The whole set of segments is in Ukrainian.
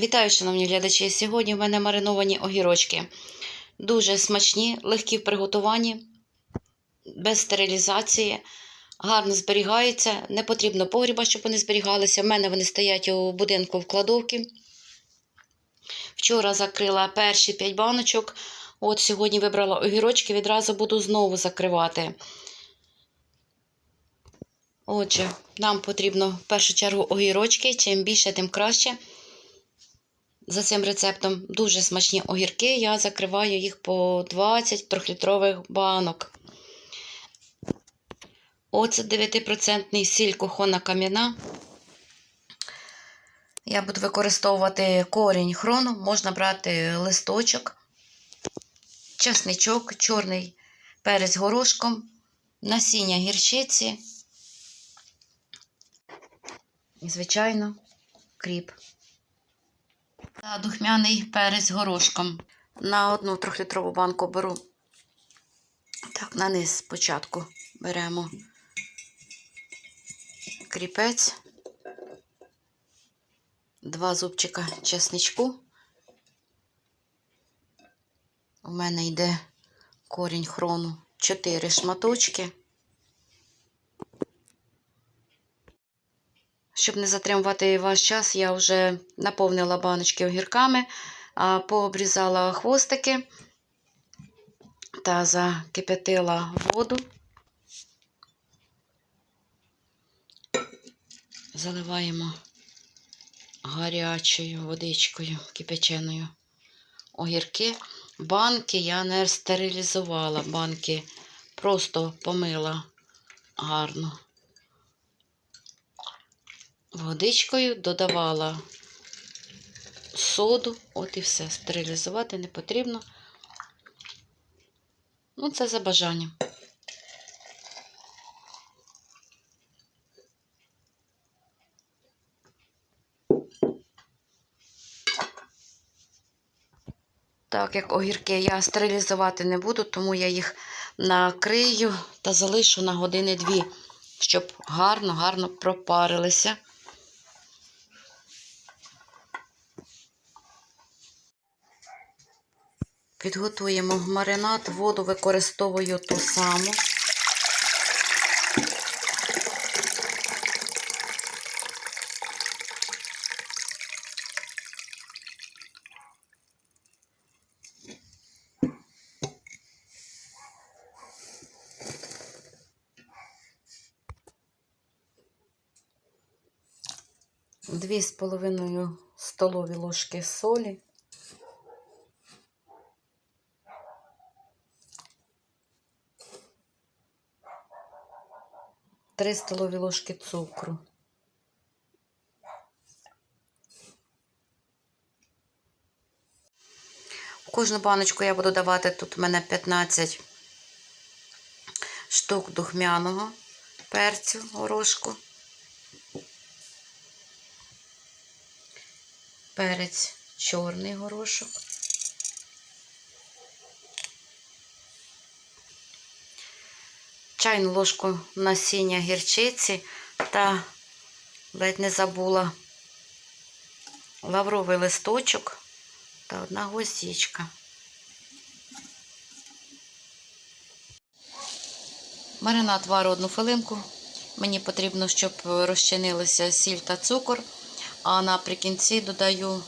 Вітаю, шановні глядачі! Сьогодні в мене мариновані огірочки. Дуже смачні, легкі в приготуванні, без стерилізації, гарно зберігаються. Не потрібно погріба, щоб вони зберігалися. У мене вони стоять у будинку в кладовці. Вчора закрила перші 5 баночок. От сьогодні вибрала огірочки, відразу буду знову закривати. Отже, нам потрібно в першу чергу огірочки. Чим більше, тим краще. За цим рецептом дуже смачні огірки. Я закриваю їх по 20 трьохлітрових банок. Оце 9% сіль кухонна кам'яна. Я буду використовувати корінь хрону, можна брати листочок, чесничок, чорний перець горошком, насіння гірчиці звичайно, кріп. Та духмяний перець горошком. На одну трьохлітрову банку беру. Так, на низ спочатку беремо кріпець, два зубчика чесничку. У мене йде корінь хрону, чотири шматочки. Щоб не затримувати ваш час, я вже наповнила баночки огірками, пообрізала хвостики та закип'ятила воду. Заливаємо гарячою водичкою кипяченою огірки. Банки я не стерилізувала, банки просто помила гарно водичкою додавала соду, от і все. Стерилізувати не потрібно. Ну, це за бажанням. Так, як огірки я стерилізувати не буду, тому я їх накрию та залишу на години-дві, щоб гарно-гарно пропарилися. Підготуємо маринад, воду використовую ту саму. Дві з половиною столові ложки солі. 3 столові ложки цукру. У кожну баночку я буду давати, тут у мене 15 штук духмяного перцю горошку, перець чорний горошок. Чайну ложку насіння гірчиці та ледь не забула лавровий листочок та одна гвоздичка. Маринад вару одну хвилинку. Мені потрібно, щоб розчинилися сіль та цукор, а наприкінці додаю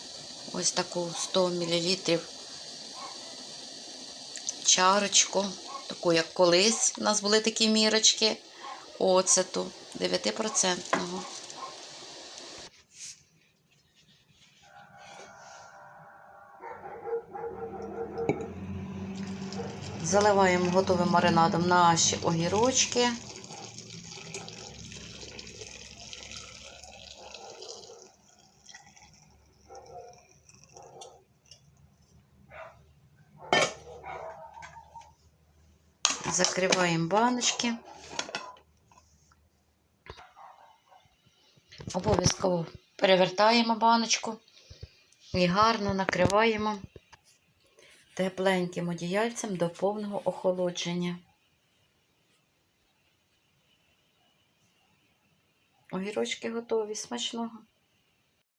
ось таку 100 мл чарочку таку, як колись. У нас були такі мірочки оцету 9%. Заливаємо готовим маринадом наші огірочки. Закриваємо баночки. Обов'язково перевертаємо баночку і гарно накриваємо тепленьким одіяльцем до повного охолодження. Огірочки готові смачного.